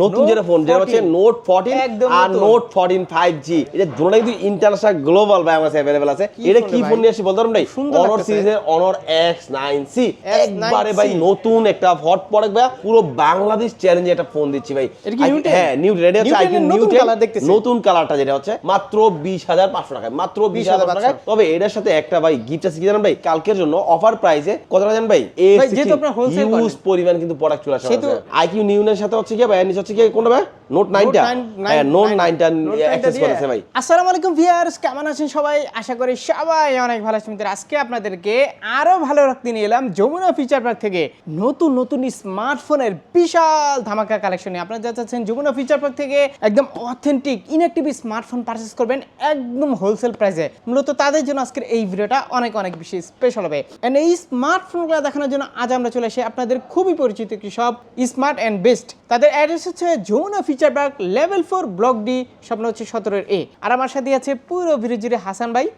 নতুন যেটা ফোন যেটা হচ্ছে নোট ফোরটিন আর নোট ফোরটিন ফাইভ জি এটা দুটোটাই কিন্তু ইন্টারন্যাশনাল গ্লোবাল ব্যাং আছে অ্যাভেলেবেল আছে। এটা কি ফোন নিয়ে আসি বলতে পারবেন ভাই? অনর। সিরিজের অনর এক্স নাইন সি একবারে ভাই নতুন একটা হট প্রোডাক্ট ভাই পুরো বাংলাদেশ চ্যালেঞ্জে একটা ফোন দিচ্ছি ভাই? হ্যাঁ নিউ রেডি হচ্ছে এর নতুন নিউটেন colour দেখতেছি। নতুন কালারটা যেটা হচ্ছে মাত্র বিশ হাজার পাঁচশো টাকায়। মাত্র বিশ হাজার টাকায়। তবে এটার সাথে একটা ভাই গিফট আছে কি জানেন ভাই? কালকের জন্য অফার প্রাইসে কত জানেন ভাই? ভাই। হিউজ পরিমাণ কিন্তু প্রোডাক্ট চলে আসে আইকিউ নিউনের সাথে হচ্ছে কি ভাই? হচ্ছে কি কোনটা ভাই? নোট হ্যাঁ নোট nine- নাইনটা Note 9 টা অ্যাক্সেস করেছে ভাই। আসসালামু আলাইকুম ভিউয়ার্স কেমন আছেন সবাই? আশা করি সবাই অনেক ভালো আছেন। আজকে আপনাদেরকে আরও ভালো রাখতে নিয়ে এলাম যমুনা ফিচার পার্ক থেকে নতুন নতুন স্মার্টফোনের বিশাল ধামাকা কালেকশন নিয়ে। আপনারা যা চাচ্ছেন যমুনা ফিচার পার্ক থেকে একদম অথেন্টিক ইনঅ্যাক্টিভ স্মার্টফোন পারচেস করবেন একদম হোলসেল প্রাইসে মূলত তাদের জন্য আজকের এই ভিডিওটা অনেক অনেক বেশি স্পেশাল হবে। এন্ড এই স্মার্টফোনগুলো দেখানোর জন্য আজ আমরা চলে আসি আপনাদের খুবই পরিচিত একটি সব স্মার্ট অ্যান্ড বেস্ট তাদের অ্যাড্রেস হচ্ছে Jamuna future park level four block D স্বপ্ন হচ্ছে সতেরোর এ আর আমার সাথে আছে পুরো ভিড়ে হাসান ভাই।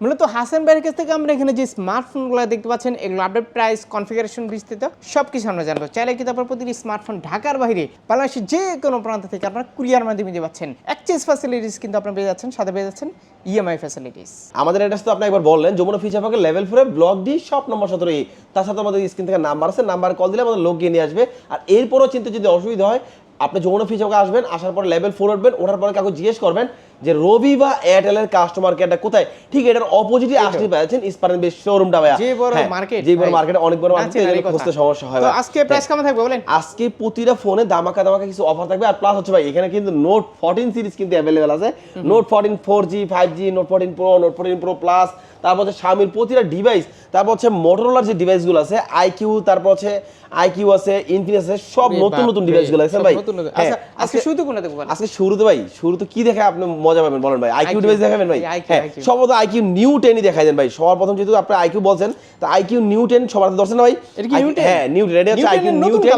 মূলত হাসান ভাইয়ের কাছ থেকে আমরা এখানে যে স্মার্টফোনগুলো দেখতে পাচ্ছেন, এগুলো আপডেট প্রাইস কনফিগারেশন বিস্তৃত সব কিছু আমরা জানব। চাইলে কিন্তু আপনার প্রতিটি স্মার্টফোন ঢাকার বাইরে, বাংলাদেশের যে কোনো প্রান্ত থেকে আপনার কুরিয়ার মাধ্যমে দিয়ে পাচ্ছেন। এক্সচেঞ্জ ফ্যাসিলিটিস কিন্তু আপনার পেয়ে যাচ্ছেন, সাথে পেয়ে যাচ্ছেন ইএমআই ফ্যাসিলিটিস আমাদের অ্যাড্রেস তো আপনি একবার বললেন যমুনা ফিচার পার্কের লেভেল ফোরে ব্লক ডি সব নম্বর সতেরো তার সাথে আমাদের স্ক্রিন থেকে নাম্বার আছে নাম্বার কল দিলে আমাদের লোক গিয়ে নিয়ে আসবে। আর এরপরও চিন্তা যদি অসুবিধা হয় আপনি যৌন ফিজকে আসবেন আসার পর লেভেল ফোর উঠবেন ওঠার পরে কাউকে জিজ্ঞেস করবেন যে রবি বা এয়ারটেলের কাস্টমার কেয়ারটা কোথায় ঠিক এটার অপোজিটে আসতে পাচ্ছেন ইস্পারেন বেশ শোরুমটা ভাইয়া যে বড় হ্যাঁ, মার্কেট যে বড় মার্কেটে অনেক বড় মার্কেট কথা। খুঁজতে সমস্যা হয় ভাই। আজকে প্রাইস কেমন থাকবে বলেন আজকে প্রতিটা ফোনে দামাকা দামাকা কিছু অফার থাকবে আর প্লাস হচ্ছে ভাই এখানে কিন্তু নোট ফোরটিন সিরিজ কিন্তু অ্যাভেলেবেল আছে Note fourteen four G five G Note fourteen Pro Note fourteen Pro Plus তারপর হচ্ছে স্বামীর প্রতিটা ডিভাইস তারপর হচ্ছে মোটরোলার যে ডিভাইসগুলো আছে আইকিউ তারপর হচ্ছে আইকিউ আছে ইনফিনিক্স আছে সব নতুন নতুন ডিভাইসগুলো আছে ভাই নতুন। হ্যাঁ, আচ্ছা, আজকে শুরু কোনটা দেখব? আজকে শুরুতে ভাই শুরুতে কি দেখে আপনি মজা পাবেন বলেন ভাই। আইকিউ ডিভাইস দেখাবেন ভাই। হ্যাঁ সম্ভবত আইকিউ নিউ টেনই দেখাই দেন ভাই। সবার প্রথম যেহেতু আপনি আইকিউ বলছেন তো আইকিউ নিউ টেন সবার ধরছেন ভাই? এটা কি IQ New 10? হ্যাঁ নিউ হচ্ছে আইকিউ নিউ টেন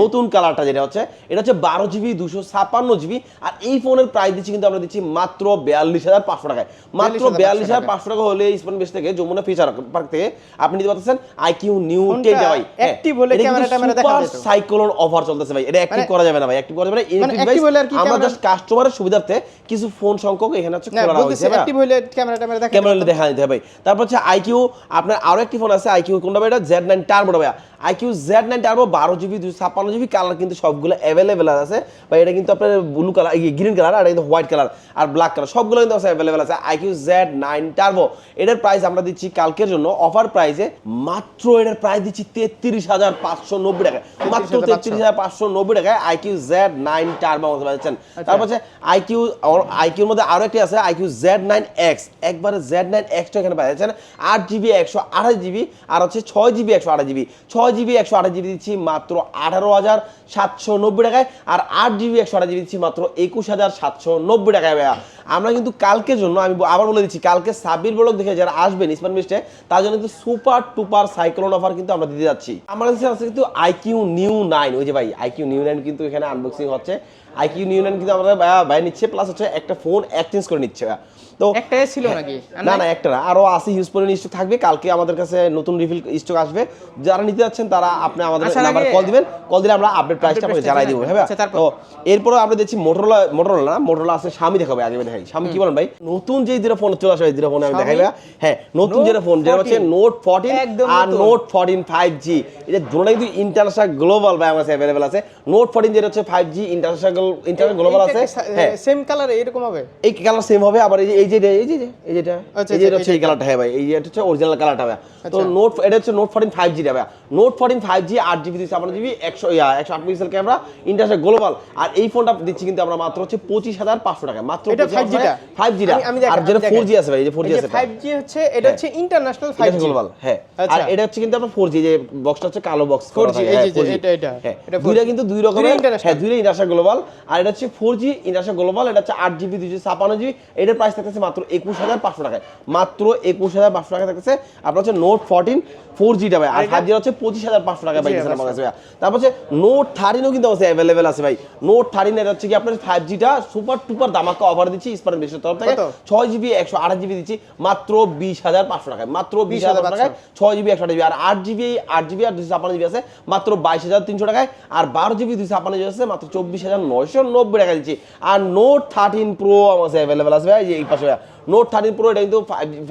নতুন কালারটা যেটা হচ্ছে এটা হচ্ছে বারো জিবি দুশো ছাপ্পান্ন জিবি আর এই ফোনের প্রাইস দিচ্ছি কিন্তু আমরা দিচ্ছি মাত্র বিয়াল্লিশ হাজার পাঁচশো টাকায়। মাত্র বিয়াল্লিশ হাজার পাঁচশো টাকা হলে স্পন বেস থেকে যমুনা ফিচার পার্ক থেকে আপনি নিতে পারতেছেন আইকিউ নিউ টেন ভাই। active হলে camera ট্যামেরা দেখা যেত। সাইক্লোন অফার চলতেছে ভাই। এটা অ্যাক্টিভ মানে- করা যাবে না ভাই অ্যাক্টিভ করা যাবে না। মানে আমরা জাস্ট কাস্টমারের সুবিধার্থে কিছু ফোন সংখ্যক এখানে হচ্ছে খোলা হয়েছে। অ্যাক্টিভ হইলে ক্যামেরা ট্যামেরা দেখা ক্যামেরা দেখা নিতে হবে। ভাই তারপর হচ্ছে আইকিউ আপনার আরও একটি ফোন আছে আইকিউ কোনটা ভাই এটা জেড নাইন টার্বোটা ভাই আইকিউ জেড নাইন টার্বো বারো জিবি দুশো ছাপ্পান্ন জিবি কালার কিন্তু সবগুলো অ্যাভেলেবেল আছে। বা এটা কিন্তু আপনার ব্লু কালার গ্রিন কালার আর এটা কিন্তু হোয়াইট কালার আর ব্ল্যাক কালার সবগুলো কিন্তু অ্যাভেলেবেল আছে। আইকিউ জেড নাইন টার্বো এটার প্রাইস আমরা দিচ্ছি কালকের জন্য অফার প্রাইসে মাত্র এটার প্রাইস দিচ্ছি তেত্রিশ হাজার পাঁচশো নব্বই টাকা মাত্র 33,500 তেত্রিশ হাজার পাঁচশো নব্বই টাকায় আইকিউ জেড নাইন টার্বো আমাদের পাচ্ছেন। তারপর হচ্ছে আইকিউ আইকিউর মধ্যে আরও একটি আছে আইকিউ জেড নাইন এক্স একবারে জেড নাইন এক্সটা এখানে পাওয়া যাচ্ছে। আট জিবি একশো আঠাশ জিবি আর হচ্ছে ছয় জিবি একশো আঠাশ জিবি ছয় জিবি একশো আঠাশ জিবি দিচ্ছি মাত্র আঠারো হাজার সাতশো নব্বই টাকায় আর আট জিবি একশো আঠাশ জিবি দিচ্ছি মাত্র একুশ হাজার সাতশো নব্বই টাকায় ভাইয়া। আমরা কিন্তু কালকের জন্য, আমি আবার বলে দিচ্ছি, কালকে সাব্বির ব্লক দেখে যারা আসবেন ইসমান মিস্টে, তার জন্য কিন্তু সুপার টুপার সাইক্লোন অফার কিন্তু আমরা দিতে যাচ্ছি। আমাদের কাছে আছে কিন্তু আইকিউ নিউ নাইন। ওই যে ভাই আইকিউ নিউ নাইন কিন্তু এখানে আনবক্সিং হচ্ছে। আইকিউ ইউনিয়ন কিন্তু আমরা ভাই নিচ্ছে প্লাস হচ্ছে একটা ফোন এক্সচেঞ্জ করে নিচ্ছে। তো একটাই ছিল নাকি? না না একটা না। আরও আশি হিউজ পরিমাণ স্টক থাকবে। কালকে আমাদের কাছে নতুন রিফিল স্টক আসবে। যারা নিতে যাচ্ছেন তারা আপনি আমাদের নাম্বারে কল দিবেন। কল দিলে আমরা আপডেট প্রাইসটা আপনাকে জানাই দিব। হ্যাঁ। আচ্ছা, তো এরপরে আমরা দেখছি মোটরোলা মোটরোলা না? মোটরোলা আছে স্বামী দেখাবে আগে দেখাই স্বামী কি বলেন ভাই? নতুন যে ফোন চলে আসবে ফোন আমি Xiaomi? দেখাই ভাইয়া। হ্যাঁ নতুন যেটা ফোন যেটা হচ্ছে নোট ফোরটিন আর নোট ফোরটিন ফাইভ জি এটা দুটোটাই কিন্তু ইন্টারন্যাশনাল গ্লোবাল ভাই আমার অ্যাভেলেবেল আছে। নোট ফোরটিন যেটা হচ্ছে five G international international global আছে। হ্যাঁ। সেম কালার এরকম হবে? এই কালার সেম হবে আবার এই যে এই যে এই যে এই যেটা এই যে হচ্ছে এই কালারটা হ্যাঁ ভাই এই এটা হচ্ছে অরিজিনাল কালারটা ভাই তো। নোট এটা হচ্ছে নোট ফোরটিন ফাইভ জি ভাই নোট ফোরটিন ফাইভ জি আট জিবি দিচ্ছে আপনার জিবি একশো একশো আট পিক্সেল ক্যামেরা ইন্টারন্যাশনাল গ্লোবাল আর এই ফোনটা দিচ্ছি কিন্তু আমরা মাত্র হচ্ছে পঁচিশ হাজার পাঁচশো টাকা মাত্র এটা 5G টা? ফাইভ জি আমি- আমি দেখাই, আর যেটা ফোর জি আছে ভাই যে ফোর জি আছে 5G হচ্ছে এটা হচ্ছে ইন্টারন্যাশনাল 5G গ্লোবাল হ্যাঁ। আর আচ্ছা। এটা হচ্ছে কিন্তু আপনার ফোর জি যে বক্সটা হচ্ছে কালো বক্স 4G, এই যে, যে, এটা, এটা। হ্যাঁ এটা 4G দুইটা কিন্তু দুই রকমের দুইটা হ্যাঁ দুইটা ইন্টারন্যাশনাল গ্লোবাল আর এটা হচ্ছে ফোর জি ইন্টারন্যাশনাল গ্লোবাল এটা হচ্ছে আট জিবি দুইশো ছাপান্ন জিবি এটার প্রাইস থাকতেছে মাত্র একুশ হাজার পাঁচশো টাকায়। মাত্র একুশ হাজার পাঁচশো টাকা থাকতেছে। আপনার হচ্ছে নোট ফোরটিন ফোর জিটা ভাই। আর ফাইভ হচ্ছে পঁচিশ হাজার পাঁচশো টাকা ভাই 25,500 আমার কাছে ভাই। তারপর হচ্ছে নোট থার্টিনও কিন্তু আছে অ্যাভেলেবেল আছে ভাই। নোট থার্টিন এটা হচ্ছে কি আপনার ফাইভ জিটা সুপার টুপার দামাকা অফার দিচ্ছি স্মার্ট বেশি তরফ থেকে। ছয় জিবি একশো আঠাশ জিবি দিচ্ছি। মাত্র বিশ হাজার পাঁচশো টাকায়। মাত্র বিশ হাজার হাজার টাকায় ছয় জিবি একশো জিবি আর আট জিবি আট জিবি আর দুশো ছাপ্পান্ন জিবি আছে। মাত্র বাইশ হাজার তিনশো টাকায়। আর বারো জিবি দুশো ছাপ্পান্ন জিবি আছে। মাত্র চব্বিশ হাজার নয়শো নব্বই টাকা দিচ্ছি। আর নোট থার্টিন প্রো আমার অ্যাভেলেবেল এই যে এই পাশে নোট থার্টিন প্রো এটা কিন্তু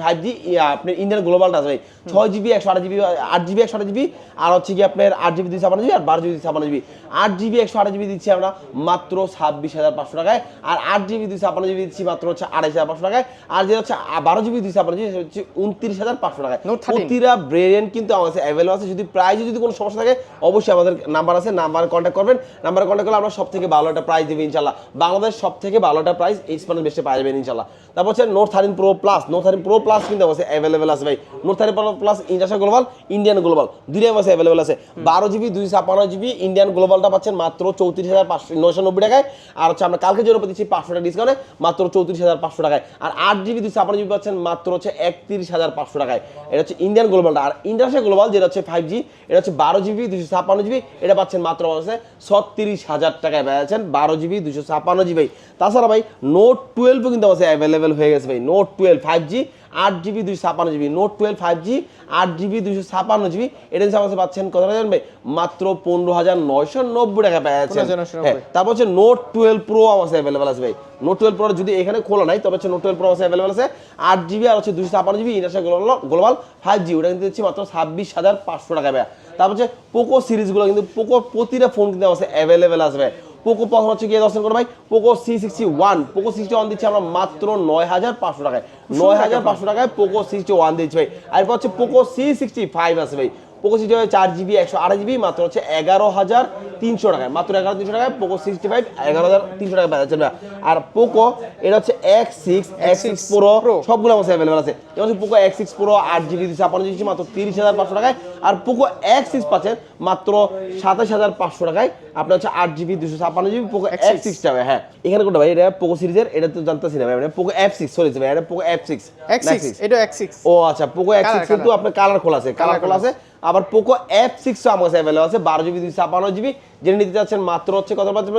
ফাইভ জি আপনার ইন্ডিয়ান গ্লোবালটা আছে ভাই ছয় জিবি একশো আট জিবি আট জিবি একশো আট জিবি আর হচ্ছে কি আপনার আট জিবি দুশো ছাপ্পান্ন জিবি আর বারো জিবি দুশো ছাপ্পান্ন জিবি আট জিবি একশো আট জিবি দিচ্ছি আমরা মাত্র ছাব্বিশ হাজার পাঁচশো টাকায় আর আট জিবি দুশো ছাপ্পান্ন জিবি দিচ্ছি মাত্র হচ্ছে আড়াইশ হাজার পাঁচশো টাকায় আর যেটা হচ্ছে বারো জিবি দুশো ছাপ্পান্ন জিবি হচ্ছে উনত্রিশ হাজার পাঁচশো টাকায়। Note 13 প্রতিটা ব্রেরিয়েন্ট কিন্তু আমার কাছে অ্যাভেলেবল আছে। যদি প্রাইজে যদি কোনো সমস্যা থাকে অবশ্যই আমাদের নাম্বার আছে নাম্বারে কন্ট্যাক্ট করবেন। নাম্বারে কন্ট্যাক্ট করলে আমরা সব থেকে ভালো একটা প্রাইস দেবো ইনশাল্লাহ। বাংলাদেশ সব থেকে ভালো একটা প্রাইস এই স্মার্ট বেশি পাওয়া যাবেন ইনশাল্লাহ। তারপর হচ্ছে note thirteen pro plus note thirteen pro plus কিন্তু কাছে অ্যাভেলেবল আছে ভাই। Note thirteen pro plus international global Indian global দুইটাই কাছে অ্যাভেলেবল আছে। বারো জিবি দুই ছাপ্পান্ন জিবি ইন্ডিয়ান গ্লোবালটা পাচ্ছেন মাত্র চৌত্রিশ হাজার পাঁচশো, নয়শো নব্বই টাকায়। আর হচ্ছে আমরা কালকে জন্য দিচ্ছি পাঁচশো টাকা ডিসকাউন্টে মাত্র চৌত্রিশ হাজার পাঁচশো টাকায়। আর আট জিবি দুই ছাপ্পান্ন জিবি পাচ্ছেন মাত্র হচ্ছে একত্রিশ হাজার পাঁচশো টাকায়। এটা হচ্ছে ইন্ডিয়ান গ্লোবালটা আর ইন্টারন্যাশনাল গ্লোবাল যেটা হচ্ছে ফাইভ জি এটা হচ্ছে বারো জিবি দুশো ছাপ্পান্ন জিবি এটা পাচ্ছেন মাত্র কাছে ছত্রিশ হাজার টাকায়। পেয়েছেন বারো জিবি দুশো ছাপ্পান্ন জিবি তাছাড়া ভাই নোট টুয়েলভও কিন্তু আমার অ্যাভেলেবেল হয়ে গেছে ভাই। নোট টুয়েলভ ফাইভ জি আট জিবি দুইশো ছাপ্পান্ন GB note twelve five G আট জিবি দুশো ছাপ্পান্ন জিবি এটা হচ্ছে কাছে পাচ্ছেন কত টাকা জানবে মাত্র পনেরো হাজার নয়শো নব্বই টাকা পেয়েছেন 15,990 হ্যাঁ তারপর হচ্ছে নোট টুয়েলভ প্রো আমার অ্যাভেলেবেল আছে ভাই। নোট টুয়েলভ প্রো যদি এখানে খোলা নাই তবে হচ্ছে নোট টুয়েলভ প্রো আমার অ্যাভেলেবেল আছে। আট জিবি আর হচ্ছে দুশো ছাপ্পান্ন GB international global five G ওটা কিন্তু দিচ্ছি মাত্র ছাব্বিশ হাজার পাঁচশো টাকা ভাই তারপর হচ্ছে পোকো সিরিজগুলো কিন্তু পোকো প্রতিটা ফোন কিন্তু আমার অ্যাভেলেবেল আসবে পোকো প্রথম হচ্ছে গিয়ে দর্শন করো ভাই। Poco C sixty one Poco sixty one দিচ্ছি আমরা মাত্র নয় হাজার পাঁচশো টাকায়। নয় হাজার পাঁচশো টাকায় পোকো সিক্সটি ওয়ান দিচ্ছি ভাই। আর হচ্ছে পোকো সি সিক্সটি ফাইভ আছে ভাই। পোকো সিক্সটি ফাইভ চার জিবি একশো আড়াই জিবি মাত্র হচ্ছে এগারো হাজার তিনশো টাকায়। মাত্র এগারো তিনশো টাকায় পোকো সিক্সটি ফাইভ এগারো হাজার তিনশো টাকা পাওয়া যাচ্ছে আর পোকো এটা হচ্ছে X six X six pro সবগুলো আমার অ্যাভেলেবল আছে। যেমন পোকো এক্স সিক্স প্রো আট জিবি ছাপ্পান্ন জিবি মাত্র তিরিশ হাজার পাঁচশো টাকায়। আর পোকো এক্স সিক্স পাচ্ছেন মাত্র সাতাশ হাজার পাঁচশো টাকায়। আপনার হচ্ছে আট জিবি দুশো ছাপ্পান্ন GB Poco X6 x six টাকা হ্যাঁ। এখানে কোনটা ভাই? এটা পোকো সিরিজের এটা তো জানতেছি না ভাই মানে পোকো এফ সিক্স সরি ভাই এটা Poco F six X six এটা এক্স সিক্স ও আচ্ছা পোকো এক্স সিক্স কিন্তু আপনার কালার খোলা আছে কালার খোলা আছে। আবার পোকো এফ সিক্স আমার কাছে অ্যাভেলেবল আছে বারো জিবি দুই ছাপ্পান্ন জিবি যেটা নিতে চাচ্ছেন মাত্র হচ্ছে কত পাচ্ছেন?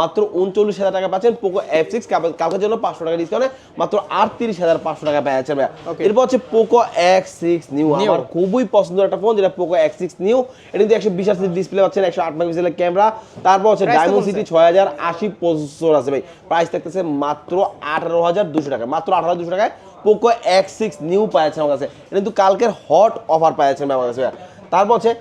মাত্র উনচল্লিশ হাজার টাকা পাচ্ছেন পোকো এফ সিক্স কালকের জন্য পাঁচশো টাকা ডিসকাউন্টে মাত্র আটত্রিশ হাজার পাঁচশো টাকা ভাইয়া। Okay. এরপর হচ্ছে পোকো এক্স সিক্স নিউ আমার খুবই পছন্দের একটা ফোন যেটা পোকো এক্স সিক্স নিউ এটা কিন্তু একশো বিশ হাজার ডিসপ্লে পাচ্ছেন একশো আট মেগাপিক্সেলের ক্যামেরা তারপর হচ্ছে ডায়মন্ড সিটি ছয় হাজার আশি প্রসেসর আছে ভাই। প্রাইস থাকতেছে মাত্র আঠারো হাজার দুশো টাকা মাত্র আঠারো হাজার দুশো টাকায় পোকো এক্স সিক্স নিউ পাইছে আমার কাছে এটা কিন্তু কালকের হট অফার পাইছেন আমার কাছে। তারপর হচ্ছে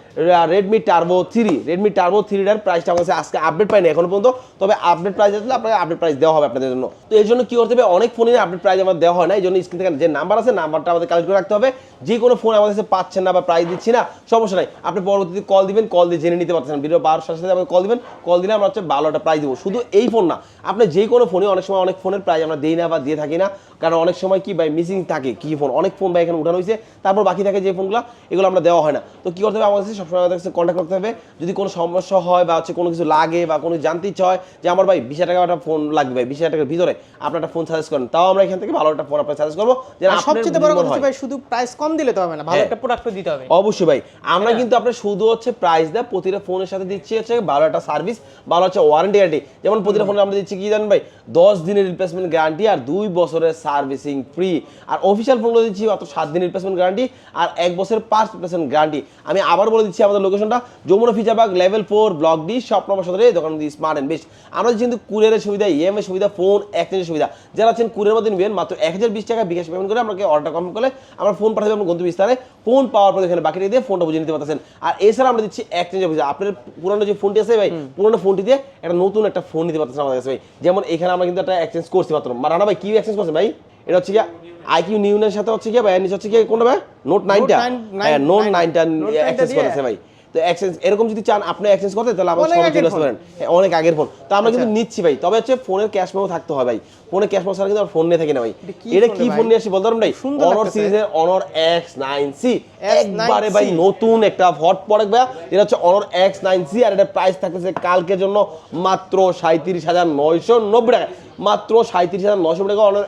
Redmi turbo three Redmi turbo থ্রিটার প্রাইসটা আমার আজকে আপডেট পাইনি এখনও পর্যন্ত। তবে আপডেট প্রাইস আসলে আপনাকে আপডেট প্রাইস দেওয়া হবে আপনাদের জন্য। তো এই জন্য কি করতে হবে? অনেক ফোনে আপডেট প্রাইস আমার দেওয়া হয় না। এই জন্য স্ক্রিন থেকে যে নাম্বার আছে নাম্বারটা আমাদের কালেক্ট করে রাখতে হবে। যে কোনো ফোন আমাদের কাছে পাচ্ছেন না বা প্রাইস দিচ্ছি না, সমস্যা নাই। আপনি পরবর্তীতে কল দিবেন কল দিয়ে জেনে নিতে পারছেন ভিডিও বারোর সাথে সাথে কল দিবেন। কল দিলে আমরা হচ্ছে ভালো একটা প্রাইস দেবো। শুধু এই ফোন না, আপনি যে কোনো ফোনে অনেক সময় অনেক ফোনের প্রাইস আমরা দিই না বা দিয়ে থাকি না। কারণ অনেক সময় কি ভাই মিসিং থাকে কি ফোন অনেক ফোন ভাই এখানে উঠানো হয়েছে। তারপর বাকি থাকে যে ফোনগুলো এগুলো আমরা দেওয়া হয় না। তো করতে হবে? আমাদের কাছে সবসময় আমাদের কাছে কন্ট্যাক্ট করতে হবে। যদি কোনো সমস্যা হয় বা হচ্ছে কোনো কিছু লাগে বা কোনো জানতে ইচ্ছা হয় যে আমার ভাই বিশ টাকা একটা ফোন লাগবে ভাই বিশ হাজার টাকার ভিতরে আপনার একটা ফোন সাজেস্ট করেন তাও আমরা এখান থেকে ভালো একটা ফোন আপনার সাজেস্ট করব। যে সবচেয়ে বড় কথা ভাই শুধু প্রাইস কম দিলে তো হবে না ভালো হ্যাঁ। একটা প্রোডাক্ট দিতে হবে। অবশ্যই ভাই আমরা কিন্তু আপনার শুধু হচ্ছে প্রাইস দেয় প্রতিটা ফোনের সাথে দিচ্ছি হচ্ছে ভালো একটা সার্ভিস ভালো হচ্ছে ওয়ারেন্টি গ্যারান্টি যেমন প্রতিটা ফোনে আমরা দিচ্ছি কি জানেন ভাই? দশ দিনের রিপ্লেসমেন্ট গ্যারান্টি আর দুই বছরের সার্ভিসিং ফ্রি আর অফিসিয়াল ফোনগুলো দিচ্ছি মাত্র সাত দিনের রিপ্লেসমেন্ট গ্যারান্টি আর এক বছরের পাঁচ রিপ্লেসমেন্ট গ্যারান্টি আমি আবার বলে দিচ্ছি আমাদের লোকেশনটা Jamuna future park level four block D shop number সদরে দোকান দিয়ে স্মার্ট অ্যান্ড বেস্ট আমরা কিন্তু কুরিয়ারের সুবিধা ইএমআই সুবিধা ফোন এক্সচেঞ্জের সুবিধা। যারা আছেন কুরিয়ার মধ্যে নেবেন মাত্র এক হাজার বিশ টাকা বিকাশ পেমেন্ট করে আমাকে অর্ডার কনফার্ম করলে আমরা ফোন পাঠাবে আপনার গন্তব্য স্থানে। ফোন পাওয়ার পর এখানে বাকি রেখে দিয়ে ফোনটা বুঝে নিতে পারতেছেন। আর এছাড়া আমরা দিচ্ছি এক্সচেঞ্জ সুবিধা আপনার পুরনো যে ফোনটি আছে ভাই পুরনো ফোনটি দিয়ে একটা নতুন একটা ফোন নিতে পারতেছেন আমাদের কাছে ভাই। যেমন এখানে আমরা কিন্তু একটা এক্সচেঞ্জ করছি মাত্র। রানা ভাই কি এক্সচেঞ্জ করছেন ভাই? এটা হচ্ছে কি আইকিউ নিউনের সাথে হচ্ছে কি ভাই নিচে হচ্ছে কি কোনটা ভাই? নোট নাইনটা হ্যাঁ নোট নাইনটা Note 9 এক্সচেঞ্জ দিয়ে- করেছে ভাই। তো এক্সচেঞ্জ এরকম যদি চান আপনি এক্সচেঞ্জ করতে তাহলে সরাসরি আগের চলে আসতে পারেন। হ্যাঁ, অনেক আগের ফোন তো আমরা কিন্তু নিচ্ছি ভাই। তবে হচ্ছে ফোনের ক্যাশ মেমো থাকতে হয় ভাই। ফোনে ক্যাশ মেমো ছাড়া কিন্তু ফোন নিয়ে থাকি না ভাই। এটা কি ফোন নিয়ে আসি বলতে পারবেন ভাই? অনর সিরিজের অনর এক্স নাইন সি X9C একবারে ভাই নতুন একটা হট প্রোডাক্ট ভাই এটা হচ্ছে অনর এক্স নাইন সি আর এটা প্রাইস থাকতেছে কালকের জন্য মাত্র সাঁত্রিশ হাজার নয়শো নব্বই টাকা। মাত্র সাঁত্রিশ হাজার নশো টাকা অনার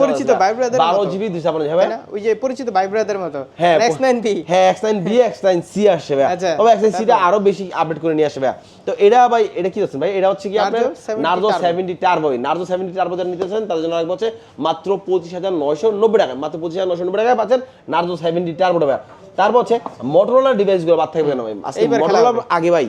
পরিচিত ভাই বারো জিবি দুশো ছাপান্ন হবে ওই যে পরিচিত ভাই ব্রাদার মতো। হ্যাঁ এক্স নাইন বি হ্যাঁ X nine B X nine C আসছে ভাই আচ্ছা, তবে এক্স নাইন সিটা আরও বেশি আপডেট করে নিয়ে আসবে ভাই তো এটা ভাই এটা কি হচ্ছে ভাই? এটা হচ্ছে কি আপনার Narzo. Seventy turbo Narzo seventy turbo যারা নিতেছেন তাদের জন্য রাখব হচ্ছে মাত্র পঁচিশ হাজার নয়শো নব্বই টাকা মাত্র পঁচিশ হাজার নয়শো নব্বই টাকায় পাচ্ছেন নার্জো সেভেন্টি টার্বোটা ভাই তারপর হচ্ছে মোটরোলা ডিভাইসগুলো বাদ থাকবে না ভাই? আজকে মোটরোলা আগে ভাই।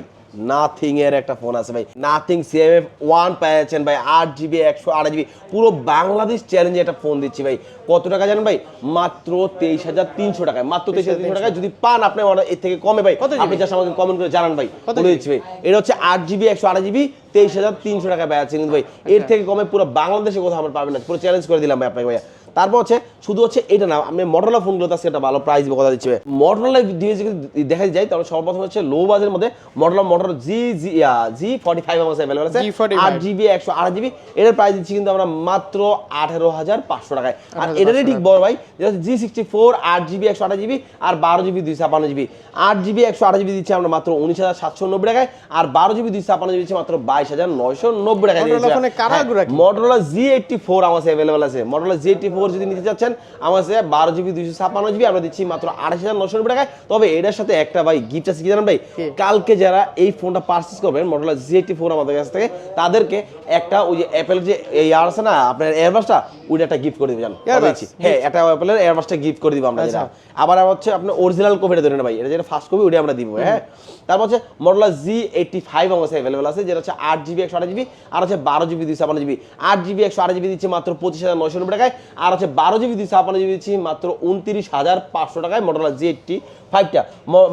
নাথিং এর একটা ফোন আছে ভাই। নাথিং সিএমএফ ওয়ান পেয়েছেন ভাই আট জিবি একশো আট জিবি পুরো বাংলাদেশ চ্যালেঞ্জে একটা ফোন দিচ্ছি ভাই। কত টাকা জানেন ভাই? মাত্র তেইশ হাজার তিনশো টাকায় মাত্র তেইশ হাজার তিনশো টাকায়। যদি পান আপনি এর থেকে কমে ভাই? আপনি জাস্ট আমাকে কমেন্ট করে জানান ভাই। কত বলে দিচ্ছি ভাই। এটা হচ্ছে আট জিবি একশো আট জিবি তেইশ হাজার তিনশো টাকা ব্যয় আছে কিন্তু ভাই। এর থেকে কমে পুরো বাংলাদেশে কোথাও আমরা পাবেন না। পুরো চ্যালেঞ্জ করে দিলাম ভাই আপনাকে ভাইয়া। তারপর হচ্ছে শুধু হচ্ছে এটা না আমি মডেলা ফোনগুলোতে আজকে একটা ভালো প্রাইস কথা দিচ্ছি মডেলা ডিভাইস যদি দেখা যায় তাহলে সর্বপ্রথম হচ্ছে লো বাজের মধ্যে Motorola model G G G forty five আমার অ্যাভেলেবল আছে। আট জিবি একশো আট জিবি এটার প্রাইস দিচ্ছি কিন্তু আমরা মাত্র আঠারো হাজার পাঁচশো টাকায়। আর এটারই ঠিক বড় ভাই যেটা জি সিক্সটি ফোর আট জিবি একশো আট জিবি আর বারো জিবি দুই ছাপান্ন জিবি আট জিবি একশো আট জিবি দিচ্ছি আমরা মাত্র উনিশ হাজার সাতশো নব্বই টাকায় আর বারো জিবি দুই ছাপান্ন জিবি দিচ্ছি মাত্র বাইশ হাজার নয়শো নব্বই টাকায়? মডেলা জি এইটটি ফোর আমার অ্যাভেলেবল আছে। মডেলা জি এইটটি ফোর যদি নিতে চাচ্ছেন আমার কাছে বারো জিবি দুইশো ছাপান্ন জিবি আমরা দিচ্ছি মাত্র আঠাশ হাজার নশো নব্বই টাকায়। তবে এটার সাথে একটা ভাই গিফট আছে কি জানেন ভাই? কালকে যারা এই ফোনটা পারচেস করবেন মডেলা জি এইটটি ফোর আমাদের কাছ থেকে তাদেরকে একটা ওই যে অ্যাপেল যে এই আর আছে না আপনার এয়ারবাসটা ওইটা একটা গিফট করে দিবেন জান। হ্যাঁ একটা অ্যাপেলের এয়ারবাসটা গিফট করে দিব আমরা আচ্ছা। যেটা আবার হচ্ছে আপনার অরিজিনাল কপিটা ধরে না ভাই এটা যেটা ফার্স্ট কপি ওটা আমরা দিব হ্যাঁ? তারপর হচ্ছে মডেলা জি এইটটি ফাইভ আমার কাছে অ্যাভেলেবল আছে যেটা হচ্ছে আট জিবি একশো আট জিবি আর হচ্ছে বারো জিবি দুইশো ছাপান্ন জিবি আট জিবি একশো আট জিবি দিচ্ছে মাত্র পঁচিশ হাজার নয়শো নব্বই টাকায়। আর হচ্ছে বারো জিবি দুইশো ছাপান্ন জিবি দিচ্ছি মাত্র উনত্রিশ হাজার পাঁচশো টাকায় মডেলা জি এইটটি ফাইভটা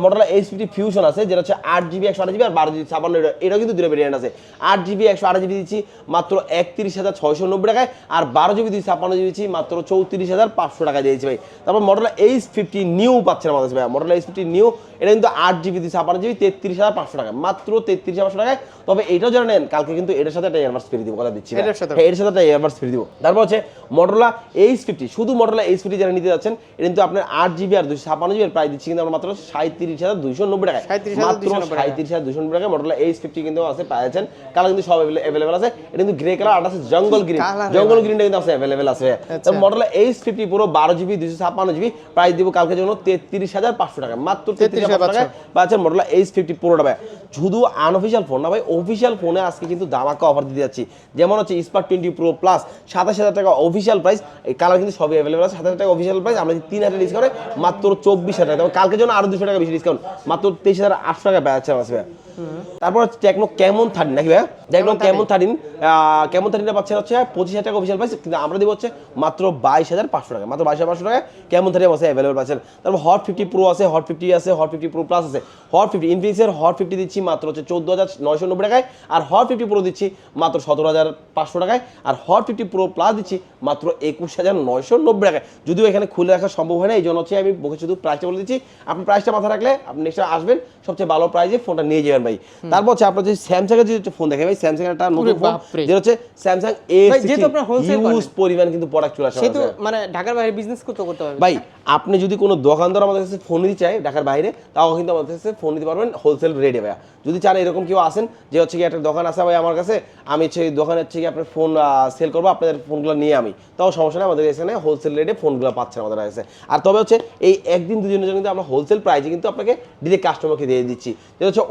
মডেলা এইচ ফিফটি ফিউশন আছে যেটা হচ্ছে আট জিবি একশো আট জিবি আর বারো জিবি ছাপান্ন এটা- এটাও কিন্তু দুটো ভেরিয়েন্ট আছে। আট জিবি একশো আট জিবি দিচ্ছি মাত্র একত্রিশ হাজার ছয়শো নব্বই টাকায় আর বারো জিবি দুই ছাপান্ন জিবি দিচ্ছি মাত্র চৌত্রিশ হাজার পাঁচশো টাকা দিয়েছি ভাই। তারপর মডেল এইচ ফিফটি নিউ পাচ্ছেন আমাদের ভাই। মডেল এইচ ফিফটি নিউ এটা কিন্তু আট জিবি দুই ছাপান্ন জিবি তেত্রিশ হাজার পাঁচশো টাকা মাত্র তেত্রিশ হাজার পাঁচশো টাকায়। তবে এটাও যারা নেন কালকে কিন্তু এটার সাথে একটা এয়ারবাস ফ্রি দিব কথা দিচ্ছি ভাই। এটার সাথে? হ্যাঁ, এর সাথে একটা এয়ারবাস ফ্রি দিব। তারপর হচ্ছে মডেলা এইচ ফিফটি শুধু মডেলা এইচ ফিফটি যারা নিতে যাচ্ছেন এটা কিন্তু আপনার আট জিবি আর দুশো ছাপান্ন জিবি প্রায় দিচ্ছি কিন্তু আমরা মাত্র সাঁত্রিশ হাজার দুইশো নব্বই টাকায়। মাত্র সাঁত্রিশ হাজার দুশো নব্বই টাকায় মডেলা এইচ ফিফটি কিন্তু আছে পাচ্ছেন কালার কিন্তু সব অ্যাভেলেবেল আছে। এটা কিন্তু গ্রে কালার আর আছে জঙ্গল গ্রিন জঙ্গল গ্রিনটা কিন্তু আছে অ্যাভেলেবেল আছে। আচ্ছা। মডেল এইচ ফিফটি পুরো বারো জিবি দুশো ছাপ্পান্ন জিবি প্রাইস দিব কালকের জন্য তেত্রিশ হাজার পাঁচশো টাকা মাত্র তেত্রিশ হাজার টাকায় পাচ্ছেন মডেল এইচ ফিফটি পুরোটা ভাই। শুধু আনঅফিসিয়াল ফোন না ভাই অফিসিয়াল ফোনে আজকে কিন্তু দামাকা অফার দিতে যাচ্ছি। যেমন হচ্ছে স্পার্ট টোয়েন্টি প্রো প্লাস সাতাশ হাজার টাকা অফিসিয়াল প্রাইস এই কালার কিন্তু সবই অ্যাভেলেবল আছে। সাত হাজার টাকা অফিসিয়াল প্রাইস আমরা তিন হাজার ডিসকাউন্টে মাত্র চব্বিশ হাজার টাকা। কালকের জন্য আরও দুশো টাকা বেশি ডিসকাউন্ট মাত্র তেইশ হাজার আটশো টাকা পাচ্ছে আমার। তারপর টেকনো কেমন থার্টিন নাকি ভাই টেকনো কেমন থার্টিন কেমন থার্টিনটা পাচ্ছেন হচ্ছে পঁচিশ হাজার টাকা অফিসিয়াল প্রাইস কিন্তু আমরা দিব হচ্ছে মাত্র বাইশ হাজার পাঁচশো টাকা। মাত্র বাইশ হাজার পাঁচশো টাকা কেমন থার্টি আছে অ্যাভেলেবল পাচ্ছেন তারপর হট ফিফটি প্রো আছে হট ফিফটি আছে হট ফিফটি প্রো প্লাস আছে। হট ফিফটি ইনফিনিক্সের হট ফিফটি দিচ্ছি মাত্র হচ্ছে চোদ্দ হাজার নয়শো নব্বই টাকায় আর হট ফিফটি প্রো দিচ্ছি মাত্র সতেরো হাজার পাঁচশো টাকায় আর হট ফিফটি প্রো প্লাস দিচ্ছি মাত্র একুশ হাজার নয়শো নব্বই টাকায়। যদিও এখানে খুলে রাখা সম্ভব হয় না এই জন্য হচ্ছে আমি বকে শুধু প্রাইসটা বলে দিচ্ছি। আপনি প্রাইসটা মাথা রাখলে আপনি নেক্সট আসবেন সবচেয়ে ভালো প্রাইসে ফোনটা নিয়ে যাবেন। ভাই। তারপর হচ্ছে আপনার যে স্যামসাং এর যে ফোন দেখে ভাই স্যামসাং একটা নতুন ফোন যেটা হচ্ছে স্যামসাং এ ভাই, যেহেতু আপনারা করেন। হিউজ পরিমাণ কিন্তু প্রোডাক্ট চলে আসে সে তো মানে ঢাকার বাইরে বিজনেস করতে করতে হবে। ভাই আপনি যদি কোনো দোকানদার আমাদের কাছে ফোন নিতে চায় ঢাকার বাইরে তাও কিন্তু আমাদের কাছে ফোন নিতে পারবেন হোলসেল রেটে ভাইয়া। যদি চান এরকম কেউ আসেন যে হচ্ছে কি একটা দোকান আছে ভাই আমার কাছে আমি এই দোকানে হচ্ছে কি আপনার ফোন সেল করব আপনাদের ফোনগুলো নিয়ে আমি। তাও সমস্যা নেই আমাদের এখানে হোলসেল রেটে ফোনগুলো পাচ্ছেন আমাদের কাছে। আর তবে হচ্ছে এই একদিন দুদিনের জন্য কিন্তু আমরা হোলসেল প্রাইসে কিন্তু আপনাকে ডিরেক্ট কাস্টমারকে দিয়ে দিচ্ছি। যেটা হচ্ছে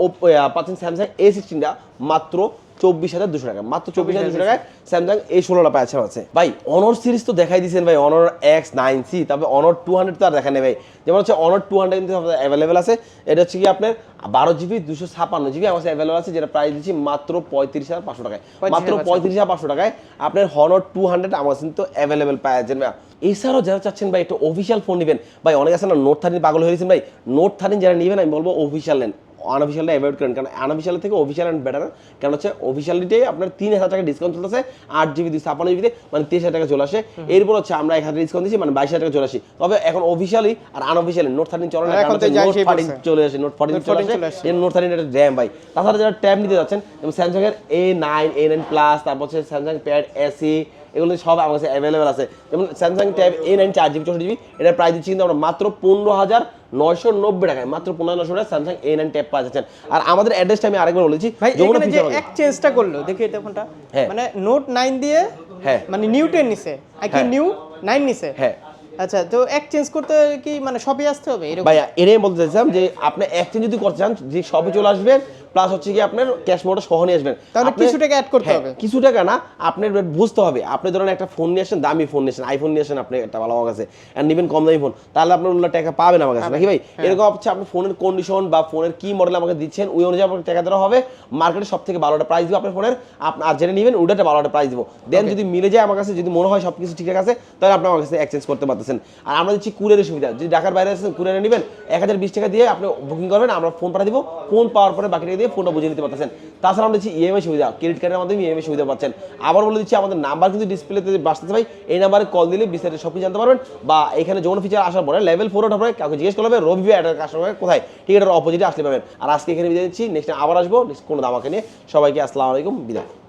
পাচ্ছেন স্যামসাং এ সিক্সটিনটা মাত্র চব্বিশ হাজার দুশো টাকা। মাত্র চব্বিশ হাজার দুশো টাকায় স্যামসাং এ ষোলোটা পাচ্ছে আছে। ভাই অনর সিরিজ তো দেখাই দিয়েছেন ভাই অনর এক্স নাইন সি তারপরে অনর টু হান্ড্রেড তো আর দেখা নেই ভাই। যেমন হচ্ছে অনর টু হান্ড্রেড কিন্তু অ্যাভেলেবেল আছে। এটা হচ্ছে কি আপনার বারো জিবি দুশো ছাপান্ন জিবি আমার অ্যাভেলেবেল আছে যেটা প্রাইস দিচ্ছি মাত্র পঁয়ত্রিশ হাজার পাঁচশো টাকায়। মাত্র পঁয়ত্রিশ হাজার পাঁচশো টাকায় আপনার হনর টু হান্ড্রেড আমার কিন্তু অ্যাভেলেবেল পাওয়া যাচ্ছেন ভাই এছাড়াও যারা চাচ্ছেন ভাই একটু অফিসিয়াল ফোন নেবেন। ভাই অনেক আছে না নোট থার্টিন পাগল হয়ে গেছেন ভাই। নোট থার্টিন যারা নেবেন আমি বলব অফিসিয়াল নেন। আনঅফিসিয়ালটা অ্যাভয়েড করেন। কারণ আনঅফিসিয়াল থেকে অফিসিয়াল অ্যান্ড বেটার কারণ হচ্ছে অফিসিয়ালিটি আপনার তিন হাজার টাকা ডিসকাউন্ট চলে আসে আট জিবি দুই ছাপান্ন জিবিতে মানে তেইশ হাজার টাকা চলে আসে। এরপর হচ্ছে আমরা এক হাজার ডিসকাউন্ট দিচ্ছি মানে বাইশ হাজার টাকা চলে আসি। তবে এখন অফিসিয়ালি আর আনঅফিসিয়ালি নোট থার্টিন চলে না তো নোট বলছে। চলে আসে নোট ফোরটিন চলে 14 আসে। এর নোট থার্টিন একটা র্যাম ভাই। তাছাড়া যারা ট্যাব নিতে যাচ্ছেন যেমন স্যামসাং এর A nine A nine plus তারপর হচ্ছে স্যামসাং প্যাড এসি এগুলো সব আমার কাছে অ্যাভেলেবেল আছে যেমন স্যামসাং ট্যাব এ নাইন চার জিবি চৌষট্টি জিবি এটার প্রাইস দিচ্ছি কিন্তু আমরা মাত্র পনেরো হাজার নয়শো নব্বই টাকায় মাত্র পনেরোশো টাকা স্যামসাং এ নাইন ট্যাব পাওয়া যাচ্ছেন আর আমাদের অ্যাড্রেসটা আমি আরেকবার বলেছি মার্কেট। এক্সচেঞ্জটা করল দেখি এটা ফোনটা হ্যাঁ। মানে নোট নাইন দিয়ে হ্যাঁ। মানে নিউ টেন নিছে আর কি হ্যাঁ। নিউ নাইন নিছে হ্যাঁ আচ্ছা তো এক্সচেঞ্জ করতে কি মানে শপে আসতে হবে এরকম ভাইয়া এটাই বলতে চাইছিলাম যে আপনি এক্সচেঞ্জ যদি করতে চান যে শপে চলে আসবেন প্লাস হচ্ছে কি আপনার ক্যাশ মোডটা সহ নিয়ে আসবেন। তাহলে কিছু টাকা add করতে হ্যাঁ, হবে। কিছু টাকা না আপনার বুঝতে হবে। আপনি ধরেন একটা ফোন নিয়ে আসেন দামি ফোন নিয়ে আসেন আইফোন নিয়ে আসেন আপনি একটা ভালো আমার কাছে। আর নেবেন কম দামি ফোন তাহলে আপনার ওগুলো টাকা পাবেন আমার কাছে। নাকি ভাই? হ্যাঁ। এরকম হচ্ছে আপনি ফোনের কন্ডিশন বা ফোনের কি মডেল আমাকে দিচ্ছেন ওই অনুযায়ী আপনাকে টাকা দেওয়া হবে। মার্কেটে সব থেকে ভালো একটা প্রাইস দিব আপনার ফোনের আপনি আর যেটা নেবেন ওটা ভালো একটা প্রাইস দিব দেন যদি মিলে যায় আমার কাছে যদি মনে হয় সব কিছু ঠিকঠাক আছে তাহলে আপনি আমার কাছে এক্সচেঞ্জ করতে পারতেছেন। আর আমরা দিচ্ছি কুরিয়ারের সুবিধা। যদি ঢাকার বাইরে আছেন কুরিয়ারে নেবেন এক হাজার বিশ টাকা দিয়ে আপনি বুকিং করবেন আমরা ফোন পাঠিয়ে দিব। ফোন পাওয়ার পরে বাকি টাকা দিয়ে ফোনটা বুঝে নিতে পারতেছেন। তাছাড়া আমরা দিচ্ছি ইএমআই সুবিধা ক্রেডিট কার্ডের মাধ্যমে ইএমআই সুবিধা পাচ্ছেন। আবার বলে দিচ্ছি, আমাদের নাম্বার কিন্তু ডিসপ্লেতে বাসতে ভাই। এই নাম্বারে কল দিলে বিস্তারিত সব কিছু জানতে পারবেন। বা এখানে যৌন ফিচার আসার পরে লেভেল ফোর ওঠার পরে কাউকে জিজ্ঞেস করবে রবি এটার কাস্টমার কোথায়? ঠিক এটার অপোজিটে আসতে পারবেন আর আজকে এখানে বিদায় দিচ্ছি নেক্সট আবার আসব কোনো দামাকে নিয়ে। সবাইকে আসসালামু আলাইকুম, বিদায়।